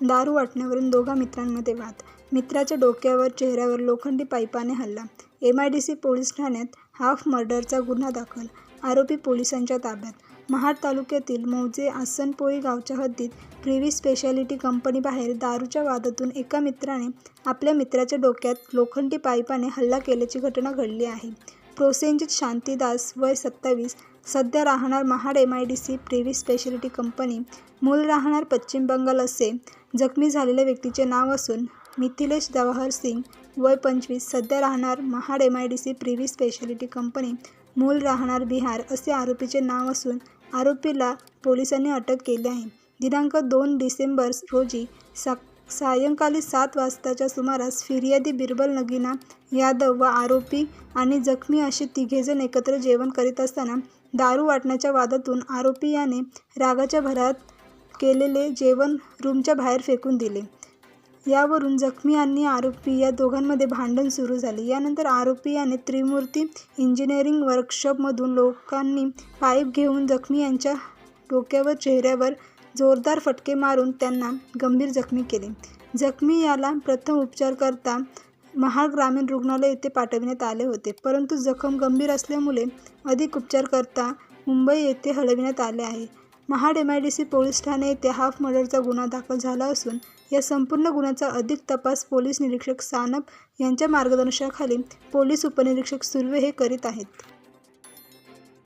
दारू वाटण्यावरून दोघा मित्रांमध्ये वाद. मित्राच्या डोक्यावर चेहऱ्यावर लोखंडी पाईपाने हल्ला. M I D C police ठाण्यात हाफ मर्डरचा गुन्हा दाखल आरोपी पोलिसांच्या ताब्यात. महाड तालुक्यातील मौजे आसनपोळी गावच्या हद्दीत प्रिव्ही स्पेशालिटी कंपनीबाहेर दारूच्या वादातून एका मित्राने आपल्या मित्राच्या डोक्यात लोखंडी पाईपाने हल्ला केल्याची घटना घडली आहे. प्रोसेनजित शांतीदास वय सत्तावीस सध्या राहणार Mahad M I D C Privi speciality company. मूल राहणार पश्चिम बंगाल असे. जखमी झालेल्या व्यक्तीचे नाव असून मिथिलेश जवाहर सिंग वय पंचवीस सध्या राहणार Mahad M I D C Privi speciality company. मूल राहणार बिहार असे आरोपीचे नाव असून आरोपीला पोलिसांनी अटक केली आहे. दिनांक दोन डिसेंबर रोजी साक सायंकाळी सात वाजताच्या सुमारास फिर्यादी बिरबल नगीना यादव व आरोपी आणि जखमी असे तिघेजण एकत्र जेवण करीत असताना दारू वाटण्याच्या वादातून आरोपी याने रागाच्या भरात केलेले जेवण रूमच्या बाहेर फेकून दिले. यावरून जखमी आणि आरोपी या दोघांमध्ये भांडण सुरू झाले. यानंतर आरोपी याने त्रिमूर्ती इंजिनिअरिंग वर्कशॉपमधून लोकांनी पाईप घेऊन जखमी यांच्या डोक्यावर चेहऱ्यावर जोरदार फटके मारून त्यांना गंभीर जखमी केले. जखमी याला प्रथम उपचारकरता महाड ग्रामीण रुग्णालय येथे पाठविण्यात आले होते. परंतु जखम गंभीर असल्यामुळे अधिक उपचार करता मुंबई येथे हलविण्यात आले आहे. Mahad M I D C police Thane येथे हाफ मर्डरचा गुन्हा दाखल झाला असून या संपूर्ण गुन्ह्याचा अधिक तपास पोलीस निरीक्षक सानप यांच्या मार्गदर्शनाखाली पोलीस उपनिरीक्षक सुर्वे हे करीत आहेत.